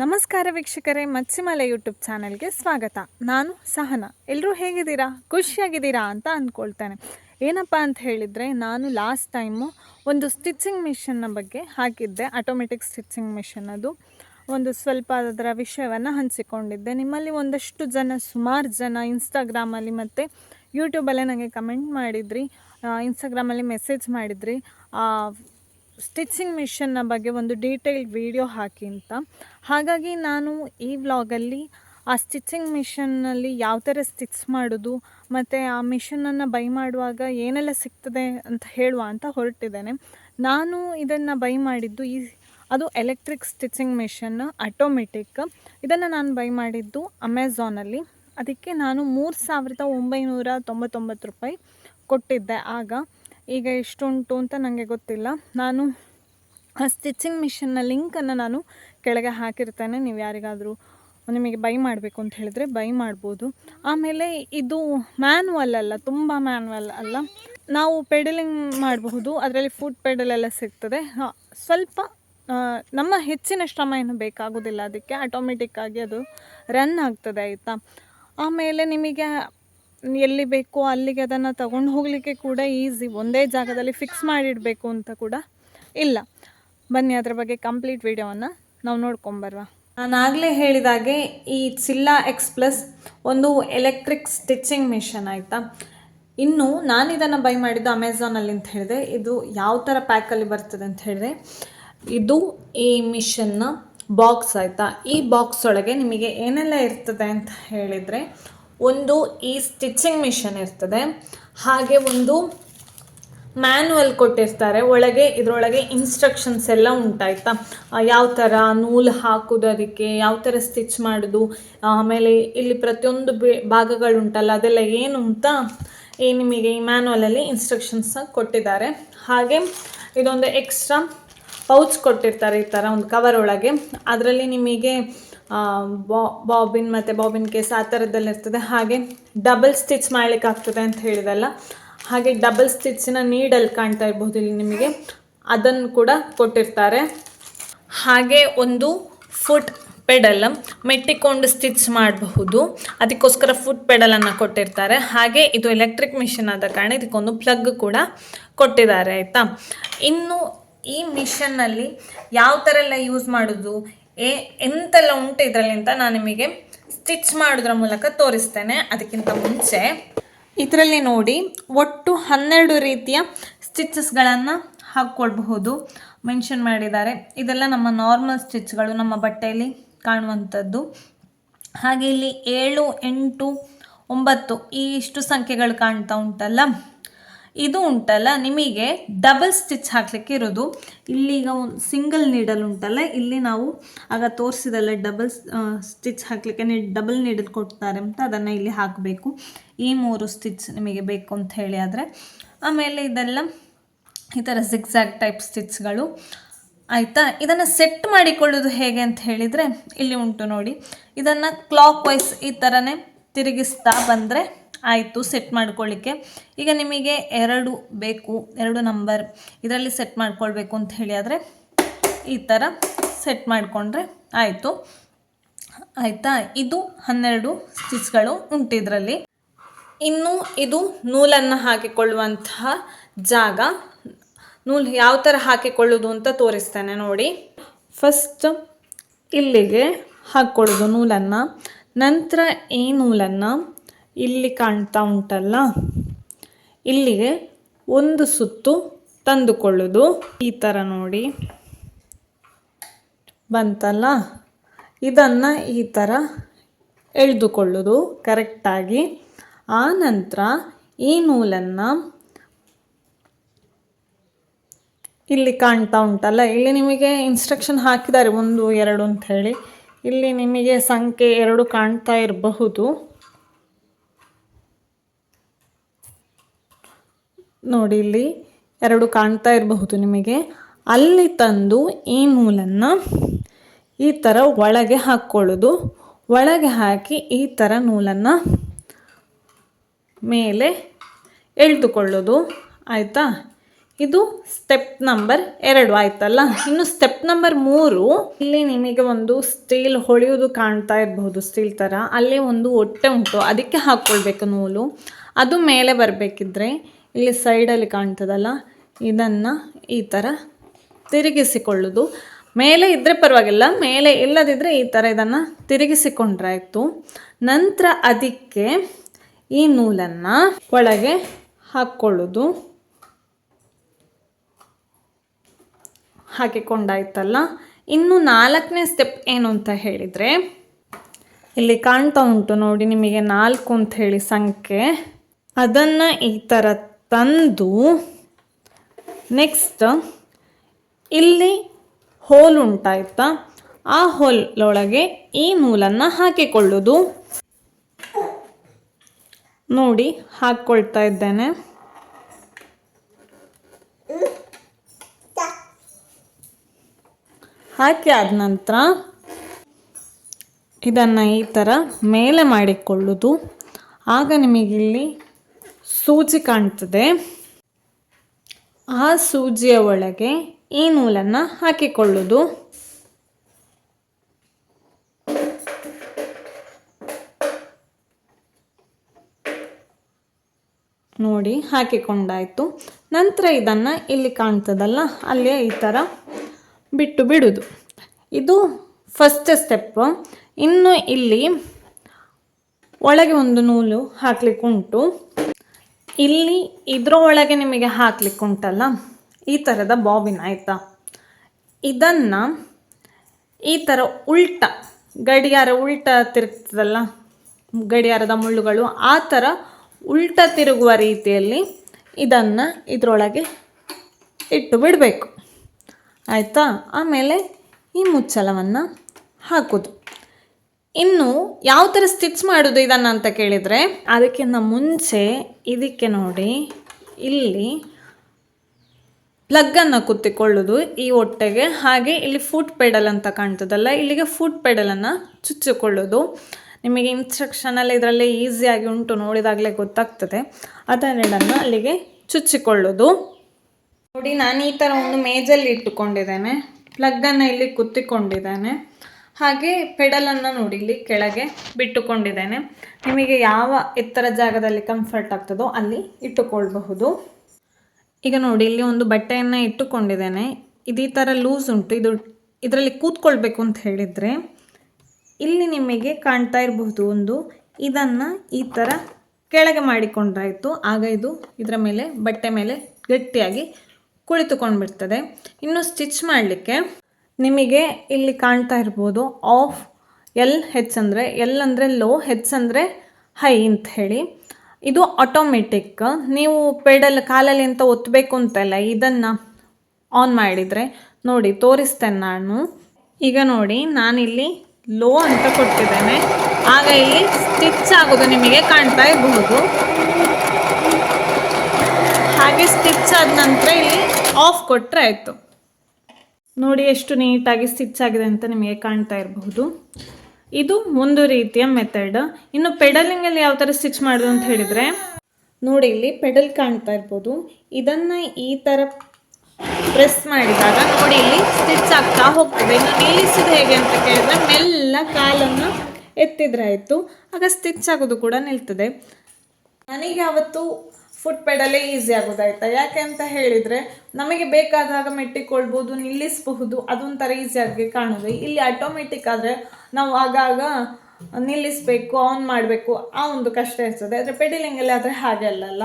ನಮಸ್ಕಾರ ವೀಕ್ಷಕರೇ ಮಚ್ಚಿಮಲೆ ಯೂಟ್ಯೂಬ್ ಚಾನೆಲ್ಗೆ ಸ್ವಾಗತ. ನಾನು ಸಹನ. ಎಲ್ಲರೂ ಹೇಗಿದ್ದೀರಾ? ಖುಷಿಯಾಗಿದ್ದೀರಾ ಅಂತ ಅಂದ್ಕೊಳ್ತೇನೆ. ಏನಪ್ಪ ಅಂತ ಹೇಳಿದರೆ, ನಾನು ಲಾಸ್ಟ್ ಟೈಮು ಒಂದು ಸ್ಟಿಚಿಂಗ್ ಮಿಷನ್ನ ಬಗ್ಗೆ ಹಾಕಿದ್ದೆ. ಆಟೋಮೆಟಿಕ್ ಸ್ಟಿಚಿಂಗ್ ಮಿಷನ್ ಅದು. ಒಂದು ಸ್ವಲ್ಪ ಅದರ ವಿಷಯವನ್ನು ಹಂಚಿಕೊಂಡಿದ್ದೆ. ನಿಮ್ಮಲ್ಲಿ ಒಂದಷ್ಟು ಜನ, ಸುಮಾರು ಜನ ಇನ್ಸ್ಟಾಗ್ರಾಮಲ್ಲಿ ಮತ್ತು ಯೂಟ್ಯೂಬಲ್ಲೇ ನನಗೆ ಕಮೆಂಟ್ ಮಾಡಿದ್ರಿ ಇನ್ಸ್ಟಾಗ್ರಾಮಲ್ಲಿ ಮೆಸೇಜ್ ಮಾಡಿದ್ರಿ. ಸ್ಟಿಚಿಂಗ್ ಮಿಷನ್ನ ಬಗ್ಗೆ ಒಂದು ಡೀಟೇಲ್ ವಿಡಿಯೋ ಹಾಕಿ ಅಂತ. ಹಾಗಾಗಿ ನಾನು ಈ ವ್ಲಾಗಲ್ಲಿ ಆ ಸ್ಟಿಚಿಂಗ್ ಮಿಷನ್ನಲ್ಲಿ ಯಾವ ಥರ ಸ್ಟಿಚ್ ಮಾಡೋದು, ಮತ್ತು ಆ ಮಿಷನನ್ನು ಬೈ ಮಾಡುವಾಗ ಏನೆಲ್ಲ ಸಿಗ್ತದೆ ಅಂತ ಹೇಳುವ ಅಂತ ಹೊರಟಿದ್ದೇನೆ. ನಾನು ಇದನ್ನು ಬೈ ಮಾಡಿದ್ದು ಈ, ಅದು ಎಲೆಕ್ಟ್ರಿಕ್ ಸ್ಟಿಚಿಂಗ್ ಮಿಷನ್ ಆಟೋಮೆಟಿಕ್. ಇದನ್ನು ನಾನು ಬೈ ಮಾಡಿದ್ದು ಅಮೆಝಾನಲ್ಲಿ ಅದಕ್ಕೆ ನಾನು ಮೂರು ಸಾವಿರದ ಒಂಬೈನೂರ ತೊಂಬತ್ತೊಂಬತ್ತು ರೂಪಾಯಿ ಕೊಟ್ಟಿದ್ದೆ ಆಗ. ಈಗ ಎಷ್ಟುಂಟು ಅಂತ ನನಗೆ ಗೊತ್ತಿಲ್ಲ. ನಾನು ಆ ಸ್ಟಿಚಿಂಗ್ ಮಿಷಿನ್ನ ಲಿಂಕನ್ನು ನಾನು ಕೆಳಗೆ ಹಾಕಿರ್ತೇನೆ. ನೀವು ಯಾರಿಗಾದರೂ ನಿಮಗೆ ಬೈ ಮಾಡಬೇಕು ಅಂತ ಹೇಳಿದ್ರೆ ಬೈ ಮಾಡ್ಬೋದು. ಆಮೇಲೆ ಇದು ಮ್ಯಾನ್ವಲ್ ಅಲ್ಲ, ತುಂಬ ಮ್ಯಾನ್ವಲ್ ಅಲ್ಲ. ನಾವು ಪೆಡಲಿಂಗ್ ಮಾಡಬಹುದು, ಅದರಲ್ಲಿ ಫುಡ್ ಪೆಡಲ್ ಎಲ್ಲ ಸಿಗ್ತದೆ. ಸ್ವಲ್ಪ ನಮ್ಮ ಹೆಚ್ಚಿನ ಶ್ರಮ ಏನು ಬೇಕಾಗೋದಿಲ್ಲ. ಅದಕ್ಕೆ ಆಟೋಮೆಟಿಕ್ಕಾಗಿ ಅದು ರನ್ ಆಗ್ತದೆ, ಆಯಿತಾ? ಆಮೇಲೆ ನಿಮಗೆ ಎಲ್ಲಿ ಬೇಕೋ ಅಲ್ಲಿಗೆ ಅದನ್ನು ತಗೊಂಡು ಹೋಗಲಿಕ್ಕೆ ಕೂಡ ಈಸಿ ಒಂದೇ ಜಾಗದಲ್ಲಿ ಫಿಕ್ಸ್ ಮಾಡಿಡಬೇಕು ಅಂತ ಕೂಡ ಇಲ್ಲ. ಬನ್ನಿ, ಅದರ ಬಗ್ಗೆ ಕಂಪ್ಲೀಟ್ ವಿಡಿಯೋವನ್ನು ನಾವು ನೋಡ್ಕೊಂಬರುವ ನಾನಾಗಲೇ ಹೇಳಿದಾಗೆ ಈ ಚಿಲ್ಲಾ ಎಕ್ಸ್ ಪ್ಲಸ್ ಒಂದು ಎಲೆಕ್ಟ್ರಿಕ್ ಸ್ಟಿಚಿಂಗ್ ಮಿಷನ್ ಆಯಿತಾ? ಇನ್ನು ನಾನು ಇದನ್ನು ಬೈ ಮಾಡಿದ್ದು ಅಮೆಝಾನಲ್ಲಿ ಅಂತ ಹೇಳಿದೆ. ಇದು ಯಾವ ಥರ ಪ್ಯಾಕಲ್ಲಿ ಬರ್ತದೆ ಅಂತ ಹೇಳಿದ್ರೆ, ಇದು ಈ ಮಿಷನ್ನ ಬಾಕ್ಸ್ ಆಯಿತಾ? ಈ ಬಾಕ್ಸ್ ಒಳಗೆ ನಿಮಗೆ ಏನೆಲ್ಲ ಇರ್ತದೆ ಅಂತ ಹೇಳಿದರೆ ಒಂದು ಈ ಸ್ಟಿಚಿಂಗ್ ಮಿಷನ್ ಇರ್ತದೆ. ಹಾಗೆ ಒಂದು ಮ್ಯಾನ್ಯಲ್ ಕೊಟ್ಟಿರ್ತಾರೆ. ಒಳಗೆ, ಇದರೊಳಗೆ ಇನ್ಸ್ಟ್ರಕ್ಷನ್ಸ್ ಎಲ್ಲ ಉಂಟಾಯ್ತಾ? ಯಾವ ಥರ ನೂಲು ಹಾಕೋದು ಅದಕ್ಕೆ, ಯಾವ ಥರ ಸ್ಟಿಚ್ ಮಾಡೋದು, ಆಮೇಲೆ ಇಲ್ಲಿ ಪ್ರತಿಯೊಂದು ಭಾಗಗಳುಂಟಲ್ಲ, ಅದೆಲ್ಲ ಏನು ಅಂತ ಈ ನಿಮಗೆ ಈ ಮ್ಯಾನ್ಯಲಲ್ಲಿ ಇನ್ಸ್ಟ್ರಕ್ಷನ್ಸ್ ಕೊಟ್ಟಿದ್ದಾರೆ. ಹಾಗೆ ಇದೊಂದು ಎಕ್ಸ್ಟ್ರಾ ಪೌಚ್ ಕೊಟ್ಟಿರ್ತಾರೆ ಈ ಥರ ಒಂದು ಕವರ್ ಒಳಗೆ. ಅದರಲ್ಲಿ ನಿಮಗೆ ಬಾ, ಬಾಬಿನ್ ಮತ್ತು ಬಾಬಿನ್ ಕೇಸ್ ಆ ಥರದಲ್ಲಿ ಇರ್ತದೆ. ಹಾಗೆ ಡಬಲ್ ಸ್ಟಿಚ್ ಮಾಡ್ಲಿಕ್ಕೆ ಆಗ್ತದೆ ಅಂತ ಹೇಳಿದಲ್ಲ. ಹಾಗೆ ಡಬಲ್ ಸ್ಟಿಚ್ಚಿನ ನೀಡಲ್ಲಿ ಕಾಣ್ತಾ ಇರ್ಬೋದು ಇಲ್ಲಿ ನಿಮಗೆ. ಅದನ್ನು ಕೂಡ ಕೊಟ್ಟಿರ್ತಾರೆ. ಹಾಗೆ ಒಂದು ಫುಟ್ ಪೆಡಲ್ ಮೆಟ್ಟಿಕೊಂಡು ಸ್ಟಿಚ್ ಮಾಡಬಹುದು. ಅದಕ್ಕೋಸ್ಕರ ಫುಟ್ ಪೆಡಲನ್ನು ಕೊಟ್ಟಿರ್ತಾರೆ. ಹಾಗೆ ಇದು ಎಲೆಕ್ಟ್ರಿಕ್ ಮಿಷಿನ್ ಆದ ಕಾರಣ ಇದಕ್ಕೊಂದು ಪ್ಲಗ್ ಕೂಡ ಕೊಟ್ಟಿದ್ದಾರೆ, ಆಯಿತಾ? ಇನ್ನು ಈ ಮಿಷನ್ನಲ್ಲಿ ಯಾವ ಥರ ಎಲ್ಲ ಯೂಸ್ ಮಾಡೋದು? ಏ, ಎಂತೆಲ್ಲ ಉಂಟು ಇದರಲ್ಲಿ ನಾನು ನಿಮಗೆ ಸ್ಟಿಚ್ ಮಾಡೋದ್ರ ಮೂಲಕ ತೋರಿಸ್ತೇನೆ, ಅದಕ್ಕಿಂತ ಮುಂಚೆ. ಇದರಲ್ಲಿ ನೋಡಿ, ಒಟ್ಟು ಹನ್ನೆರಡು ರೀತಿಯ ಸ್ಟಿಚಸ್ಗಳನ್ನು ಹಾಕ್ಕೊಳ್ಬಹುದು ಮೆನ್ಷನ್ ಮಾಡಿದ್ದಾರೆ. ಇದೆಲ್ಲ ನಮ್ಮ ನಾರ್ಮಲ್ ಸ್ಟಿಚ್ಗಳು ನಮ್ಮ ಬಟ್ಟೆಯಲ್ಲಿ ಕಾಣುವಂಥದ್ದು. ಹಾಗೆ ಇಲ್ಲಿ ಏಳು, ಎಂಟು, ಒಂಬತ್ತು, ಈ ಇಷ್ಟು ಸಂಖ್ಯೆಗಳು ಕಾಣ್ತಾ ಉಂಟಲ್ಲ. ಇದು ಉಂಟಲ್ಲ, ನಿಮಗೆ ಡಬಲ್ ಸ್ಟಿಚ್ ಹಾಕ್ಲಿಕ್ಕೆ ಇರೋದು. ಇಲ್ಲಿಗ ಒಂದು ಸಿಂಗಲ್ ನೀಡಲ್ ಉಂಟಲ್ಲ, ಇಲ್ಲಿ ನಾವು ಆಗ ತೋರಿಸಿದಲ್ಲ ಡಬಲ್ ಸ್ಟಿಚ್ ಹಾಕಲಿಕ್ಕೆ ಡಬಲ್ ನೀಡಲ್ ಕೊಡ್ತಾರೆ ಅಂತ ಅದನ್ನು ಇಲ್ಲಿ ಹಾಕಬೇಕು. ಈ ಮೂರು ಸ್ಟಿಚ್ ನಿಮಗೆ ಬೇಕು ಅಂತ ಹೇಳಿ ಆದರೆ. ಆಮೇಲೆ ಇದೆಲ್ಲ, ಈ ಥರ ಜಿಗ್ಸಾಗ್ ಟೈಪ್ ಸ್ಟಿಚ್ಗಳು ಆಯಿತಾ? ಇದನ್ನು ಸೆಟ್ ಮಾಡಿಕೊಳ್ಳೋದು ಹೇಗೆ ಅಂತ ಹೇಳಿದರೆ, ಇಲ್ಲಿ ಉಂಟು ನೋಡಿ. ಇದನ್ನು ಕ್ಲಾಕ್ ವೈಸ್ ಈ ಥರನೇ ತಿರುಗಿಸ್ತಾ ಬಂದರೆ ಆಯಿತು ಸೆಟ್ ಮಾಡ್ಕೊಳ್ಳಿಕ್ಕೆ. ಈಗ ನಿಮಗೆ ಎರಡು ಬೇಕು, ಎರಡು ನಂಬರ್ ಇದರಲ್ಲಿ ಸೆಟ್ ಮಾಡ್ಕೊಳ್ಬೇಕು ಅಂತ ಹೇಳಿ ಆದರೆ ಈ ಥರ ಸೆಟ್ ಮಾಡಿಕೊಂಡ್ರೆ ಆಯಿತು. ಆಯಿತಾ? ಇದು ಹನ್ನೆರಡು ಸ್ಟಿಚ್ಗಳು ಉಂಟು ಇದರಲ್ಲಿ. ಇನ್ನು ಇದು ನೂಲನ್ನು ಹಾಕಿಕೊಳ್ಳುವಂತಹ ಜಾಗ. ನೂಲು ಯಾವ ಥರ ಹಾಕಿಕೊಳ್ಳೋದು ಅಂತ ತೋರಿಸ್ತೇನೆ ನೋಡಿ. ಫಸ್ಟ್ ಇಲ್ಲಿಗೆ ಹಾಕ್ಕೊಳ್ಳೋದು ನೂಲನ್ನು. ನಂತರ ಈ ನೂಲನ್ನು ಇಲ್ಲಿ ಕಾಣ್ತಾ ಉಂಟಲ್ಲ? ಇಲ್ಲಿಗೆ ಒಂದು ಸುತ್ತು ತಂದುಕೊಳ್ಳೋದು. ಈ ಥರ ನೋಡಿ. ಬಂತಲ್ಲ? ಇದನ್ನು ಈ ಥರ ಎಳೆದುಕೊಳ್ಳೋದು ಕರೆಕ್ಟಾಗಿ ಆ ನಂತರ ಈ ನೂಲನ್ನು ಇಲ್ಲಿ ಕಾಣ್ತಾ ಉಂಟಲ್ಲ? ಇಲ್ಲಿ ನಿಮಗೆ ಇನ್ಸ್ಟ್ರಕ್ಷನ್ ಹಾಕಿದ್ದಾರೆ, ಒಂದು, ಎರಡು ಅಂತ ಹೇಳಿ. ಇಲ್ಲಿ ನಿಮಗೆ ಸಂಖ್ಯೆ ಎರಡು ಕಾಣ್ತಾ ಇರಬಹುದು. ನೋಡಿ ಇಲ್ಲಿ ಎರಡು ಕಾಣ್ತಾ ಇರಬಹುದು ನಿಮಗೆ. ಅಲ್ಲಿ ತಂದು ಈ ನೂಲನ್ನು ಈ ಥರ ಒಳಗೆ ಹಾಕ್ಕೊಳ್ಳೋದು ಒಳಗೆ ಹಾಕಿ ಈ ಥರ ನೂಲನ್ನು ಮೇಲೆ ಎಳೆದುಕೊಳ್ಳೋದು. ಆಯಿತಾ? ಇದು ಸ್ಟೆಪ್ ನಂಬರ್ ಎರಡು ಆಯ್ತಲ್ಲ? ಇನ್ನು ಸ್ಟೆಪ್ ನಂಬರ್ ಮೂರು ಇಲ್ಲಿ ನಿಮಗೆ ಒಂದು ಸ್ಟೀಲ್ ಹೊಳೆಯೋದು ಕಾಣ್ತಾ ಇರಬಹುದು ಸ್ಟೀಲ್ ಥರ ಅಲ್ಲಿ ಒಂದು ಹೊಟ್ಟೆ ಉಂಟು. ಅದಕ್ಕೆ ಹಾಕ್ಕೊಳ್ಬೇಕು ನೂಲು. ಅದು ಮೇಲೆ ಬರಬೇಕಿದ್ರೆ ಇಲ್ಲಿ ಸೈಡಲ್ಲಿ ಕಾಣ್ತದಲ್ಲ? ಇದನ್ನು ಈ ಥರ ತಿರುಗಿಸಿಕೊಳ್ಳೋದು. ಮೇಲೆ ಇದ್ದರೆ ಪರವಾಗಿಲ್ಲ, ಮೇಲೆ ಇಲ್ಲದಿದ್ದರೆ ಈ ಥರ ಇದನ್ನು ತಿರುಗಿಸಿಕೊಂಡ್ರಾಯಿತು. ನಂತರ ಅದಕ್ಕೆ ಈ ನೂಲನ್ನು ಒಳಗೆ ಹಾಕ್ಕೊಳ್ಳೋದು ಹಾಕಿಕೊಂಡಾಯ್ತಲ್ಲ? ಇನ್ನು ನಾಲ್ಕನೇ ಸ್ಟೆಪ್ ಏನು ಅಂತ ಹೇಳಿದರೆ, ಇಲ್ಲಿ ಕಾಣ್ತಾ ಉಂಟು ನೋಡಿ ನಿಮಗೆ ನಾಲ್ಕು ಅಂತ ಹೇಳಿ ಸಂಖ್ಯೆ. ಅದನ್ನು ಈ ಥರ ತಂದು ನೆಕ್ಸ್ಟ್ ಇಲ್ಲಿ ಹೋಲ್ ಉಂಟಾಯ್ತಾ? ಆ ಹೋಲೊಳಗೆ ಈ ನೂಲನ್ನು ಹಾಕಿಕೊಳ್ಳೋದು. ನೋಡಿ, ಹಾಕ್ಕೊಳ್ತಾ ಇದ್ದೇನೆ. ಹಾಕಿ ಆದ ನಂತರ ಇದನ್ನು ಈ ಥರ ಮೇಲೆ ಮಾಡಿಕೊಳ್ಳೋದು. ಆಗ ನಿಮಗಿಲ್ಲಿ ಸೂಜಿ ಕಾಣ್ತದೆ. ಆ ಸೂಜಿಯ ಒಳಗೆ ಈ ನೂಲನ್ನು ಹಾಕಿಕೊಳ್ಳೋದು. ನೋಡಿ, ಹಾಕಿಕೊಂಡಾಯಿತು. ನಂತರ ಇದನ್ನು ಇಲ್ಲಿ ಕಾಣ್ತದಲ್ಲ, ಅಲ್ಲೇ ಈ ಥರ ಬಿಟ್ಟು ಬಿಡುದು. ಇದು ಫಸ್ಟ್ ಸ್ಟೆಪ್ ಇನ್ನು ಇಲ್ಲಿ ಒಳಗೆ ಒಂದು ನೂಲು ಹಾಕ್ಲಿಕ್ಕೆ ಉಂಟು ಇಲ್ಲಿ ಇದರೊಳಗೆ ನಿಮಗೆ ಹಾಕ್ಲಿಕ್ಕೆ ಉಂಟಲ್ಲ? ಈ ಥರದ ಬಾಬಿನ್ ಆಯಿತಾ? ಇದನ್ನು ಈ ಥರ ಉಲ್ಟ, ಗಡಿಯಾರ ಉಲ್ಟ ತಿರುಗ್ತದಲ್ಲ? ಗಡಿಯಾರದ ಮುಳ್ಳುಗಳು ಆ ಥರ ಉಲ್ಟ ತಿರುಗುವ ರೀತಿಯಲ್ಲಿ ಇದನ್ನು ಇದರೊಳಗೆ ಇಟ್ಟು ಬಿಡಬೇಕು. ಆಯಿತಾ? ಆಮೇಲೆ ಈ ಮುಚ್ಚಳವನ್ನು ಹಾಕೋದು. ಇನ್ನು ಯಾವ ಥರ ಸ್ಟಿಚ್ ಮಾಡೋದು ಇದನ್ನು ಅಂತ ಕೇಳಿದರೆ ಅದಕ್ಕಿಂತ ಮುಂಚೆ ಇದಕ್ಕೆ ನೋಡಿ, ಇಲ್ಲಿ ಪ್ಲಗ್ಗನ್ನು ಕುತ್ತಿಕೊಳ್ಳೋದು ಈ ಹೊಟ್ಟೆಗೆ ಹಾಗೆ ಇಲ್ಲಿ ಫುಟ್ ಪೆಡಲ್ ಅಂತ ಕಾಣ್ತದಲ್ಲ, ಇಲ್ಲಿಗೆ ಫುಟ್ ಪೆಡಲನ್ನು ಚುಚ್ಚಿಕೊಳ್ಳೋದು. ನಿಮಗೆ ಇನ್ಸ್ಟ್ರಕ್ಷನಲ್ಲಿ ಇದರಲ್ಲೇ ಈಸಿಯಾಗಿ ಉಂಟು ನೋಡಿದಾಗಲೇ ಗೊತ್ತಾಗ್ತದೆ. ಅದನ್ನೆರಡನ್ನು ಅಲ್ಲಿಗೆ ಚುಚ್ಚಿಕೊಳ್ಳೋದು. ನೋಡಿ, ನಾನು ಈ ಥರ ಒಂದು ಮೇಜಲ್ಲಿ ಇಟ್ಟುಕೊಂಡಿದ್ದೇನೆ. ಪ್ಲಗ್ಗನ್ನು ಇಲ್ಲಿ ಕುತ್ತಿಕೊಂಡಿದ್ದೇನೆ ಹಾಗೆ ಪೆಡಲನ್ನು ನೋಡಿ ಇಲ್ಲಿ ಕೆಳಗೆ ಬಿಟ್ಟುಕೊಂಡಿದ್ದೇನೆ. ನಿಮಗೆ ಯಾವ ಎತ್ತರ ಜಾಗದಲ್ಲಿ ಕಂಫರ್ಟ್ ಆಗ್ತದೋ ಅಲ್ಲಿ ಇಟ್ಟುಕೊಳ್ಬಹುದು. ಈಗ ನೋಡಿ, ಇಲ್ಲಿ ಒಂದು ಬಟ್ಟೆಯನ್ನು ಇಟ್ಟುಕೊಂಡಿದ್ದೇನೆ. ಇದು ಈ ಥರ ಲೂಸ್ ಉಂಟು. ಇದು ಇದರಲ್ಲಿ ಕೂತ್ಕೊಳ್ಬೇಕು ಅಂತ ಹೇಳಿದರೆ ಇಲ್ಲಿ ನಿಮಗೆ ಕಾಣ್ತಾ ಇರಬಹುದು ಒಂದು ಇದನ್ನು ಈ ಥರ ಕೆಳಗೆ ಮಾಡಿಕೊಂಡಾಯಿತು. ಆಗ ಇದು ಇದರ ಮೇಲೆ, ಬಟ್ಟೆ ಮೇಲೆ ಗಟ್ಟಿಯಾಗಿ ಕುಳಿತುಕೊಂಡ್ಬಿಡ್ತದೆ. ಇನ್ನು ಸ್ಟಿಚ್ ಮಾಡಲಿಕ್ಕೆ ನಿಮಗೆ ಇಲ್ಲಿ ಕಾಣ್ತಾ ಇರ್ಬೋದು ಆಫ್ ಎಲ್ ಹೆಚ್ ಅಂದರೆ, ಎಲ್ ಅಂದರೆ ಲೋ, ಹೆಚ್ ಅಂದರೆ ಹೈ ಅಂತ ಹೇಳಿ. ಇದು ಆಟೋಮೆಟಿಕ್ ನೀವು ಪೆಡಲ್ ಕಾಲಲ್ಲಿ ಅಂತ ಒತ್ತಬೇಕು ಅಂತಲ್ಲ ಇದನ್ನು ಆನ್ ಮಾಡಿದರೆ ನೋಡಿ, ತೋರಿಸ್ತೇನೆ ನಾನು. ಈಗ ನೋಡಿ, ನಾನಿಲ್ಲಿ ಲೋ ಅಂತ ಕೊಟ್ಟಿದ್ದೇನೆ. ಆಗ ಇಲ್ಲಿ ಸ್ಟಿಚ್ ಆಗೋದು ನಿಮಗೆ ಕಾಣ್ತಾ ಇರಬಹುದು ಹಾಗೆ ಸ್ಟಿಚ್ ಆದ ನಂತರ ಇಲ್ಲಿ ಆಫ್ ಕೊಟ್ಟರೆ ಆಯಿತು. ನೋಡಿ ಎಷ್ಟು ನೀಟಾಗಿ ಸ್ಟಿಚ್ ಆಗಿದೆ ಅಂತ ನಿಮಗೆ ಕಾಣ್ತಾ ಇರಬಹುದು. ಇದು ಒಂದು ರೀತಿಯ ಮೆಥಡ್ ಇನ್ನು ಪೆಡಲಿಂಗಲ್ಲಿ ಯಾವ ಥರ ಸ್ಟಿಚ್ ಮಾಡೋದು ಅಂತ ಹೇಳಿದರೆ, ನೋಡಿ ಇಲ್ಲಿ ಪೆಡಲ್ ಕಾಣ್ತಾ ಇರ್ಬೋದು ಇದನ್ನು ಈ ಥರ ಪ್ರೆಸ್ ಮಾಡಿದಾಗ ನೋಡಿ ಇಲ್ಲಿ ಸ್ಟಿಚ್ ಆಗ್ತಾ ಹೋಗ್ತದೆ. ಇನ್ನು ನಿಲ್ಲಿಸಿದ ಹೇಗೆ ಅಂತ ಕೇಳಿದ್ರೆ, ಮೆಲ್ಲ ಕಾಲನ್ನು ಎತ್ತಿದ್ರೆ ಆಯಿತು ಆಗ ಸ್ಟಿಚ್ ಆಗೋದು ಕೂಡ ನಿಲ್ತದೆ. ನನಗೆ ಅವತ್ತು ಫುಟ್ ಪೆಡಲೇ ಈಸಿ ಆಗೋದಾಯ್ತಾ? ಯಾಕೆ ಅಂತ ಹೇಳಿದರೆ, ನಮಗೆ ಬೇಕಾದಾಗ ಮೆಟ್ಟಿಕೊಳ್ಬೋದು, ನಿಲ್ಲಿಸಬಹುದು, ಅದೊಂಥರ ಈಸಿಯಾಗಿ ಕಾಣೋದು. ಇಲ್ಲಿ ಆಟೋಮೆಟಿಕ್ ಆದರೆ ನಾವು ಆಗಾಗ ನಿಲ್ಲಿಸಬೇಕು ಆನ್ ಮಾಡಬೇಕು, ಆ ಒಂದು ಕಷ್ಟ ಇರ್ತದೆ. ಆದರೆ ಪೆಡಿಲಿಂಗಲ್ಲಿ ಆದರೆ ಹಾಗೆ ಅಲ್ಲಲ್ಲ.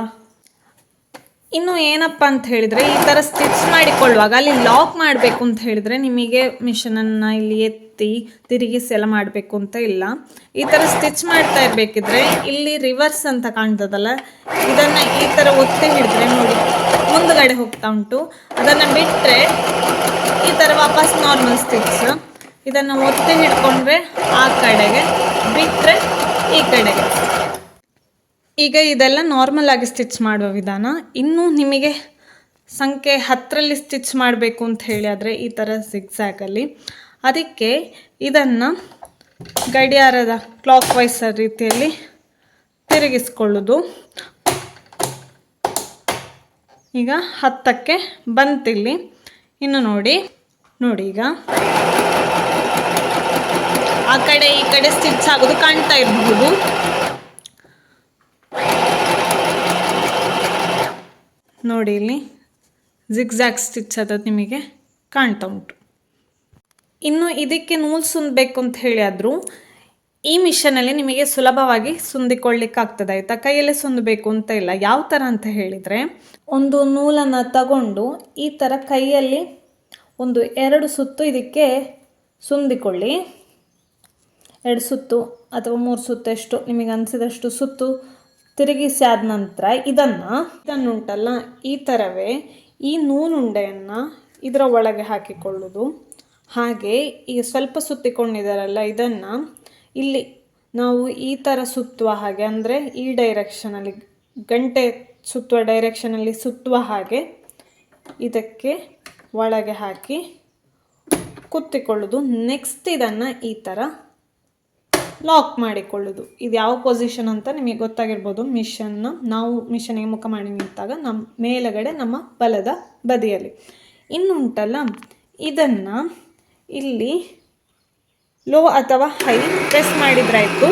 ಇನ್ನು ಏನಪ್ಪ ಅಂತ ಹೇಳಿದರೆ, ಈ ಥರ ಸ್ಟಿಚ್ ಮಾಡಿಕೊಳ್ಳುವಾಗ ಅಲ್ಲಿ ಲಾಕ್ ಮಾಡಬೇಕು ಅಂತ ಹೇಳಿದರೆ ನಿಮಗೆ ಮಿಷನನ್ನು ಇಲ್ಲಿ ಎತ್ತಿ ತಿರುಗಿಸಿ ಎಲ್ಲ ಮಾಡಬೇಕು ಅಂತ ಇಲ್ಲ. ಈ ಥರ ಸ್ಟಿಚ್ ಮಾಡ್ತಾ ಇರಬೇಕಿದ್ರೆ ಇಲ್ಲಿ ರಿವರ್ಸ್ ಅಂತ ಕಾಣ್ತದಲ್ಲ, ಇದನ್ನು ಈ ಥರ ಒತ್ತಿ ಹಿಡಿದ್ರೆ ನೋಡಿ, ಮುಂದುಗಡೆ ಹೋಗ್ತಾ ಉಂಟು. ಅದನ್ನು ಬಿಟ್ಟರೆ ಈ ಥರ ವಾಪಸ್ ನಾರ್ಮಲ್ ಸ್ಟಿಚ್ ಇದನ್ನು ಒತ್ತಿ ಹಿಡ್ಕೊಂಡ್ರೆ ಆ ಕಡೆಗೆ ಬಿಟ್ಟರೆ ಈ ಕಡೆಗೆ. ಈಗ ಇದೆಲ್ಲ ನಾರ್ಮಲ್ ಆಗಿ ಸ್ಟಿಚ್ ಮಾಡುವ ವಿಧಾನ. ಇನ್ನೂ ನಿಮಗೆ ಸಂಖ್ಯೆ ಹತ್ತರಲ್ಲಿ ಸ್ಟಿಚ್ ಮಾಡಬೇಕು ಅಂತ ಹೇಳಿ ಆದರೆ ಈ ಥರ ಸಿಕ್ಸಾಗಲ್ಲಿ ಅದಕ್ಕೆ ಇದನ್ನು ಗಡಿಯಾರದ ಕ್ಲಾಕ್ ವೈಸ್ ರೀತಿಯಲ್ಲಿ ತಿರುಗಿಸ್ಕೊಳ್ಳೋದು. ಈಗ ಹತ್ತಕ್ಕೆ ಬಂತಿಲ್ಲಿ. ಇನ್ನು ನೋಡಿ ನೋಡಿ ಈಗ. ಆ ಕಡೆ, ಈ ಕಡೆ ಸ್ಟಿಚ್ ಆಗೋದು ಕಾಣ್ತಾ ಇರಬಹುದು. ನೋಡಿ ಇಲ್ಲಿ ಜಿಗ್ಜಾಗ್ ಸ್ಟಿಚ್ ಅದು ನಿಮಗೆ ಕಾಣ್ತಾ ಉಂಟು. ಇನ್ನು ಇದಕ್ಕೆ ನೂಲು ಸುಂದಬೇಕು ಅಂತ ಹೇಳಿ ಆದರೂ ಈ ಮಿಷನಲ್ಲಿ ನಿಮಗೆ ಸುಲಭವಾಗಿ ಸುಂದಿಕೊಳ್ಳಿಕ್ಕಾಗ್ತದೆ, ಆಯಿತಾ? ಕೈಯಲ್ಲೇ ಸುಂದಬೇಕು ಅಂತ ಇಲ್ಲ. ಯಾವ ಥರ ಅಂತ ಹೇಳಿದರೆ, ಒಂದು ನೂಲನ್ನು ತಗೊಂಡು ಈ ಥರ ಕೈಯಲ್ಲಿ ಒಂದು ಎರಡು ಸುತ್ತು ಇದಕ್ಕೆ ಸುಂದಿಕೊಳ್ಳಿ. ಎರಡು ಸುತ್ತು ಅಥವಾ ಮೂರು ಸುತ್ತು ಎಷ್ಟು ನಿಮಗೆ ಅನಿಸಿದಷ್ಟು ಸುತ್ತು ತಿರುಗಿಸಿ ಆದ ನಂತರ ಇದನ್ನು, ಇದನ್ನುಂಟಲ್ಲ, ಈ ಥರವೇ ಈ ನೂಲುಂಡೆಯನ್ನು ಇದರ ಒಳಗೆ ಹಾಕಿಕೊಳ್ಳೋದು. ಹಾಗೆ ಈ ಸ್ವಲ್ಪ ಸುತ್ತಿಕೊಂಡಿದ್ದಾರಲ್ಲ, ಇದನ್ನು ಇಲ್ಲಿ ನಾವು ಈ ಥರ ಸುತ್ತುವ ಹಾಗೆ, ಅಂದರೆ ಈ ಡೈರೆಕ್ಷನಲ್ಲಿ ಗಂಟೆ ಸುತ್ತುವ ಡೈರೆಕ್ಷನಲ್ಲಿ ಸುತ್ತುವ ಹಾಗೆ ಇದಕ್ಕೆ ಒಳಗೆ ಹಾಕಿ ಕುತ್ತಿಕೊಳ್ಳೋದು. ನೆಕ್ಸ್ಟ್ ಇದನ್ನು ಈ ಥರ ಲಾಕ್ ಮಾಡಿಕೊಳ್ಳೋದು. ಇದು ಯಾವ ಪೊಸಿಷನ್ ಅಂತ ನಿಮಗೆ ಗೊತ್ತಾಗಿರ್ಬೋದು. ಮಿಷನ್ನ ನಾವು ಮಿಷನಿಗೆ ಮುಖ ಮಾಡಿ ನಿಂತಾಗ ನಮ್ಮ ಮೇಲಗಡೆ ನಮ್ಮ ಬಲದ ಬದಿಯಲ್ಲಿ. ಇನ್ನುಂಟಲ್ಲ ಇದನ್ನು ಇಲ್ಲಿ ಲೋ ಅಥವಾ ಹೈ ಪ್ರೆಸ್ ಮಾಡಿದ್ರಾಯ್ತು.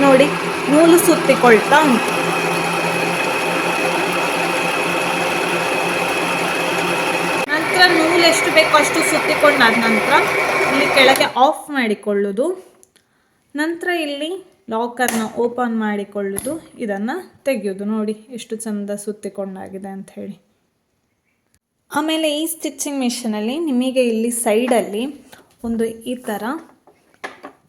ನೋಡಿ, ನೂಲು ಸುತ್ತಿಕೊಳ್ತಾ ಉಂಟು. ನಂತರ ನೂಲು ಎಷ್ಟು ಬೇಕೋ ಅಷ್ಟು ಸುತ್ತಿಕೊಂಡಾದ ನಂತರ ಇಲ್ಲಿ ಕೆಳಗೆ ಆಫ್ ಮಾಡಿಕೊಳ್ಳೋದು. ನಂತರ ಇಲ್ಲಿ ಲಾಕರ್ನ ಓಪನ್ ಮಾಡಿಕೊಳ್ಳೋದು. ಇದನ್ನು ತೆಗೆಯೋದು. ನೋಡಿ, ಎಷ್ಟು ಚಂದ ಸುತ್ತಿಕೊಂಡಾಗಿದೆ ಅಂತ ಹೇಳಿ. ಆಮೇಲೆ ಈ ಸ್ಟಿಚ್ಚಿಂಗ್ ಮಿಷಿನಲ್ಲಿ ನಿಮಗೆ ಇಲ್ಲಿ ಸೈಡಲ್ಲಿ ಒಂದು ಈ ಥರ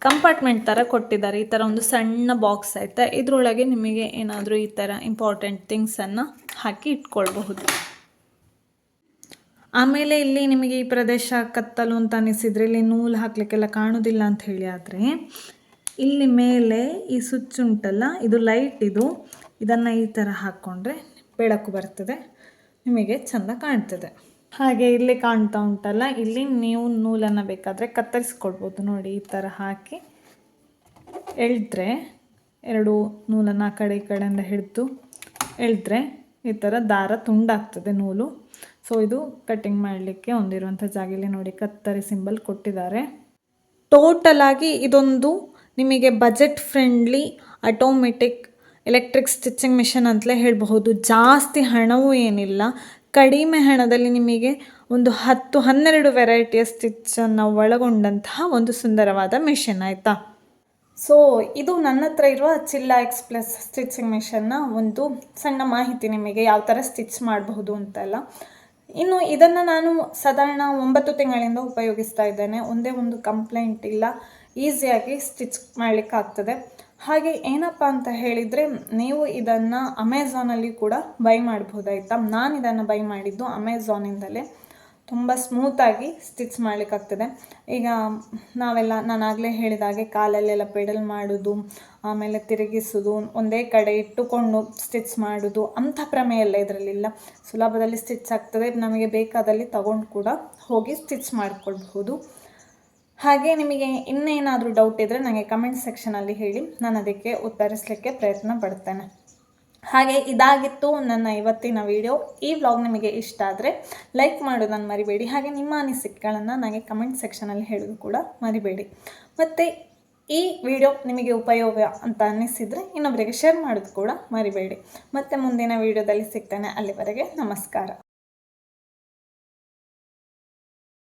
ಕಂಪಾರ್ಟ್ಮೆಂಟ್ ಥರ ಕೊಟ್ಟಿದ್ದಾರೆ. ಈ ಥರ ಒಂದು ಸಣ್ಣ ಬಾಕ್ಸ್ ಐತೆ. ಇದರೊಳಗೆ ನಿಮಗೆ ಏನಾದರೂ ಈ ಥರ ಇಂಪಾರ್ಟೆಂಟ್ ಥಿಂಗ್ಸನ್ನು ಹಾಕಿ ಇಟ್ಕೊಳ್ಬಹುದು. ಆಮೇಲೆ ಇಲ್ಲಿ ನಿಮಗೆ ಈ ಪ್ರದೇಶ ಕತ್ತಲು ಅಂತ ಅನಿಸಿದರೆ ಇಲ್ಲಿ ನೂಲು ಹಾಕಲಿಕ್ಕೆಲ್ಲ ಕಾಣೋದಿಲ್ಲ ಅಂತ ಹೇಳಿ ಆದರೆ ಇಲ್ಲಿ ಮೇಲೆ ಈ ಸ್ವಿಚ್ ಉಂಟಲ್ಲ ಇದು ಲೈಟ್ ಇದು, ಇದನ್ನು ಈ ಥರ ಹಾಕ್ಕೊಂಡ್ರೆ ಬೆಳಕು ಬರ್ತದೆ. ನಿಮಗೆ ಚೆಂದ ಕಾಣ್ತದೆ. ಹಾಗೆ ಇಲ್ಲಿ ಕಾಣ್ತಾ ಉಂಟಲ್ಲ, ಇಲ್ಲಿ ನೀವು ನೂಲನ್ನು ಬೇಕಾದರೆ ಕತ್ತರಿಸ್ಕೊಡ್ಬೋದು ನೋಡಿ ಈ ಥರ ಹಾಕಿ. ಎಳೆದ್ರೆ ಎರಡು ನೂಲನ್ನು ಆ ಕಡೆ ಈ ಕಡೆಯಿಂದ ಹಿಡಿದು ಎಳೆದ್ರೆ ಈ ಥರ ದಾರ ತುಂಡಾಗ್ತದೆ ನೂಲು. ಸೊ ಇದು ಕಟ್ಟಿಂಗ್ ಮಾಡಲಿಕ್ಕೆ ಹೊಂದಿರುವಂಥ ಜಾಗದಲ್ಲಿ ನೋಡಿ ಕತ್ತರಿ ಸಿಂಬಲ್ ಕೊಟ್ಟಿದ್ದಾರೆ. ಟೋಟಲ್ ಆಗಿ ಇದೊಂದು ನಿಮಗೆ budget friendly automatic electric stitching machine ಅಂತಲೇ ಹೇಳಬಹುದು. ಜಾಸ್ತಿ ಹಣವೂ ಏನಿಲ್ಲ. ಕಡಿಮೆ ಹಣದಲ್ಲಿ ನಿಮಗೆ ಒಂದು ಹತ್ತು, ಹನ್ನೆರಡು ವೆರೈಟಿಯ ಸ್ಟಿಚ್ಚನ್ನು ಒಳಗೊಂಡಂತಹ ಒಂದು ಸುಂದರವಾದ ಮಿಷನ್ ಆಯಿತಾ? ಸೊ ಇದು ನನ್ನ ಹತ್ರ ಇರುವ ಚಿಲ್ಲ ಎಕ್ಸ್ಪ್ರೆಸ್ ಸ್ಟಿಚಿಂಗ್ ಮಿಷನ್ನ ಒಂದು ಸಣ್ಣ ಮಾಹಿತಿ ನಿಮಗೆ ಯಾವ ಥರ ಸ್ಟಿಚ್ ಮಾಡಬಹುದು ಅಂತೆಲ್ಲ. ಇನ್ನು ಇದನ್ನು ನಾನು ಸಾಧಾರಣ ಒಂಬತ್ತು ತಿಂಗಳಿಂದ ಉಪಯೋಗಿಸ್ತಾ ಇದ್ದೇನೆ. ಒಂದೇ ಒಂದು ಕಂಪ್ಲೇಂಟ್ ಇಲ್ಲ. ಈಸಿಯಾಗಿ ಸ್ಟಿಚ್ ಮಾಡಲಿಕ್ಕಾಗ್ತದೆ. ಹಾಗೆ ಏನಪ್ಪ ಅಂತ ಹೇಳಿದರೆ, ನೀವು ಇದನ್ನು ಅಮೆಝಾನಲ್ಲಿ ಕೂಡ ಬೈ ಮಾಡ್ಬೋದಾಯ್ತಾ? ನಾನು ಇದನ್ನು ಬೈ ಮಾಡಿದ್ದು ಅಮೆಝಾನಿಂದಲೇ ತುಂಬ ಸ್ಮೂತಾಗಿ ಸ್ಟಿಚ್ ಮಾಡಲಿಕ್ಕಾಗ್ತದೆ. ಈಗ ನಾವೆಲ್ಲ ನಾನು ಆಗಲೇ ಹೇಳಿದ ಹಾಗೆ ಕಾಲಲ್ಲೆಲ್ಲ ಪೆಡಲ್ ಮಾಡೋದು, ಆಮೇಲೆ ತಿರುಗಿಸೋದು, ಒಂದೇ ಕಡೆ ಇಟ್ಟುಕೊಂಡು ಸ್ಟಿಚ್ ಮಾಡೋದು, ಅಂಥ ಪ್ರಮೇಯ ಎಲ್ಲ ಇದರಲ್ಲಿಲ್ಲ. ಸುಲಭದಲ್ಲಿ ಸ್ಟಿಚ್ ಆಗ್ತದೆ. ನಮಗೆ ಬೇಕಾದಲ್ಲಿ ತಗೊಂಡು ಕೂಡ ಹೋಗಿ ಸ್ಟಿಚ್ ಮಾಡಿಕೊಳ್ಬಹುದು. ಹಾಗೆ ನಿಮಗೆ ಇನ್ನೇನಾದರೂ ಡೌಟ್ ಇದ್ದರೆ ನನಗೆ ಕಮೆಂಟ್ ಸೆಕ್ಷನಲ್ಲಿ ಹೇಳಿ. ನಾನು ಅದಕ್ಕೆ ಉತ್ತರಿಸಲಿಕ್ಕೆ ಪ್ರಯತ್ನ ಪಡ್ತೇನೆ. ಹಾಗೆ ಇದಾಗಿತ್ತು ನನ್ನ ಇವತ್ತಿನ ವಿಡಿಯೋ ಈ ವ್ಲಾಗ್ ನಿಮಗೆ ಇಷ್ಟ ಆದರೆ ಲೈಕ್ ಮಾಡೋದನ್ನು ಮರಿಬೇಡಿ. ಹಾಗೆ ನಿಮ್ಮ ಅನಿಸಿಕೆಗಳನ್ನು ನನಗೆ ಕಮೆಂಟ್ ಸೆಕ್ಷನಲ್ಲಿ ಹೇಳೋದು ಕೂಡ ಮರಿಬೇಡಿ. ಮತ್ತು ಈ ವಿಡಿಯೋ ನಿಮಗೆ ಉಪಯೋಗ ಅಂತ ಅನ್ನಿಸಿದರೆ ಇನ್ನೊಬ್ಬರಿಗೆ ಶೇರ್ ಮಾಡೋದು ಕೂಡ ಮರಿಬೇಡಿ. ಮತ್ತು ಮುಂದಿನ ವಿಡಿಯೋದಲ್ಲಿ ಸಿಗ್ತೇನೆ. ಅಲ್ಲಿವರೆಗೆ ನಮಸ್ಕಾರ.